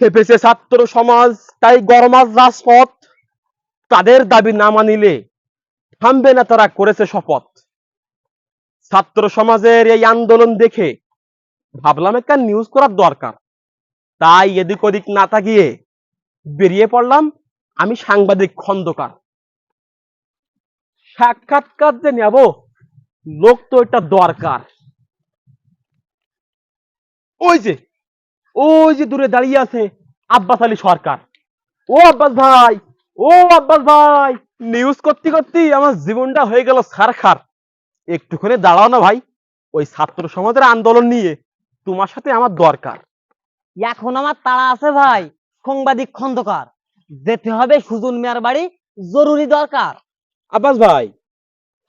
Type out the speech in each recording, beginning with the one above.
খেপেছে ছাত্র সমাজ, তাই গরমাজ রাজপথ। তাদের দাবি না মানিলে থামবে না তারা, করেছে শপথ। ছাত্র সমাজের এই আন্দোলন দেখে ভাবলাম, একটা নিউজ করার দরকার। তাই এদিক ওদিক না তাকিয়ে বেরিয়ে পড়লাম আমি সাংবাদিক খন্দকার। সাক্ষাৎকার যে নেব, লোক তো এটা দরকার। ওই যে ওই যে দূরে দাঁড়িয়ে আছে আব্বাস আলী সরকার। ও আব্বাস ভাই ও আব্বাস ভাই নিউজ করতে করতে আমার জীবনটা হয়ে গেল সারখার। একটুখানি দাঁড়াও না ভাই ওই ছাত্র সমাজের আন্দোলন নিয়ে তোমার সাথে আমার দরকার। এখন আমার তাড়া আছে ভাই সাংবাদিক খন্দকার। যেতে হবে সুজন মিয়ার বাড়ি জরুরি দরকার। আব্বাস ভাই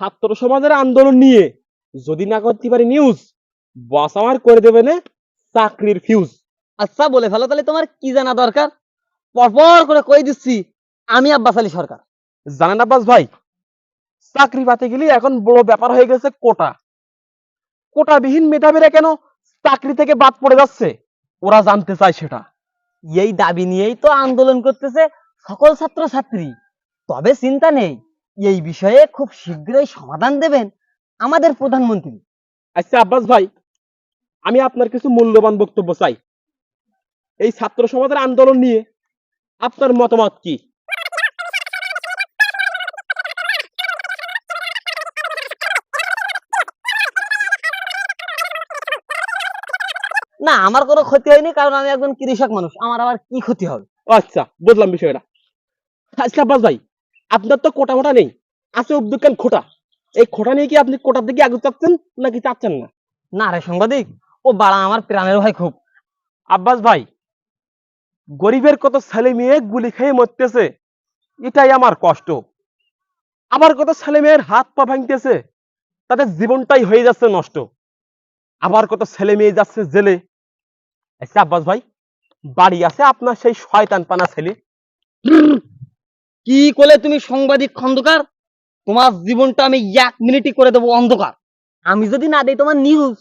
ছাত্র সমাজের আন্দোলন নিয়ে যদি না করতে পারি নিউজ বস আমার করে দেবে না চাকরির ফিউজ আচ্ছা বলে ফেলো। তাহলে তোমার কি জানা দরকার? পরপর করে কই দিচ্ছি? আমি আব্বাস আলী সরকার। জানেন আব্বাস ভাই? চাকরি পাতে গেলে এখন বড় ব্যাপার হয়ে গেছে কোটা। কোটাবিহীন মেধাবীরা কেন চাকরি থেকে বাদ পড়ে যাচ্ছে? ওরা জানতে চায় সেটা। এই দাবি নিয়েই তো আন্দোলন করতেছে সকল ছাত্র ছাত্রী তবে চিন্তা নেই, এই বিষয়ে খুব শীঘ্রই সমাধান দেবেন আমাদের প্রধানমন্ত্রী। আচ্ছা আব্বাস ভাই, আমি আপনার কিছু মূল্যবান বক্তব্য চাই। এই ছাত্র সমাজের আন্দোলন নিয়ে আপনার মতামত কি? না আমার কোনো ক্ষতি হয়নি কারণ আমি একজন কৃষক মানুষ। আমার আবার কি ক্ষতি হবে? আচ্ছা বুঝলাম বিষয়টা। আচ্ছা আব্বাস ভাই আপনার তো কোটা মোটা নেই। আছে উদ্যোগ খোটা। এই খোটা নিয়ে কি আপনি কোটার দিকে আগে চাচ্ছেন নাকি চাচ্ছেন না? না রে সাংবাদিক ও বাড়া আমার প্রাণের ভাই খুব। আব্বাস ভাই গরিবের কত ছেলে মেয়ে গুলি খেয়ে মরতেছে, এটাই আমার কষ্ট। আবার কত ছেলে মেয়ের হাত পা ভাঙতেছে, তাদের জীবনটাই হয়ে যাচ্ছে নষ্ট। আবার কত ছেলে মেয়ে যাচ্ছে জেলে। আচ্ছা আব্বাস ভাই, বাড়ি আছে আপনার সেই শয়তান পানা ছেলে। কি করলে তুমি সাংবাদিক খন্দকার? তোমার জীবনটা আমি এক মিনিটই করে দেবো অন্ধকার। আমি যদি না দেই তোমার নিউজ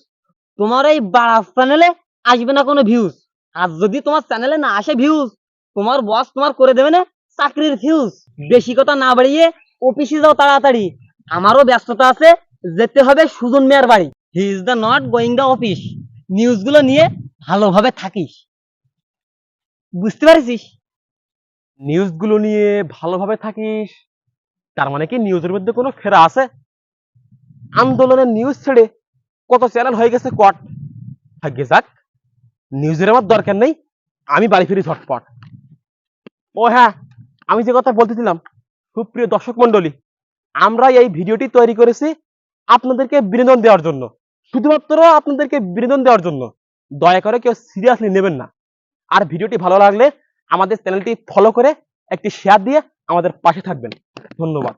তোমার এই বাড়া চ্যানেলে আসবে না কোনো ভিউজ আর যদি তোমার চ্যানেলে না আসে ভিউজ তোমার বস তোমার করে দেবে না চাকরির ফিউজ বেশি কথা না বাড়িয়ে অফিসে যাও তাড়াতাড়ি। আমারও ব্যস্ততা আছে, যেতে হবে সুজন মিয়ার বাড়ি। He is the not going the office নিউজগুলো নিয়ে ভালোভাবে থাকিস। বুঝতে পারছিস? নিউজগুলো নিয়ে ভালোভাবে থাকিস। তার মানে কি নিউজের মধ্যে কোনো ফেরা আছে? আন্দোলনের নিউজ ছেড়ে কত চ্যানেল হয়ে গেছে কট? থাকবে যাক। নিউজের আমার দরকার নেই। আমি বাড়ি ফিরি ঝটপট। ও হ্যাঁ আমি যে কথা বলতেছিলাম, সুপ্রিয় দর্শক মন্ডলী আমরা এই ভিডিওটি তৈরি করেছি আপনাদেরকে বিনোদন দেওয়ার জন্য। শুধুমাত্র আপনাদেরকে বিনোদন দেওয়ার জন্য। দয়া করে কেউ সিরিয়াসলি নেবেন না। আর ভিডিওটি ভালো লাগলে আমাদের চ্যানেলটি ফলো করে একটি শেয়ার দিয়ে আমাদের পাশে থাকবেন। ধন্যবাদ।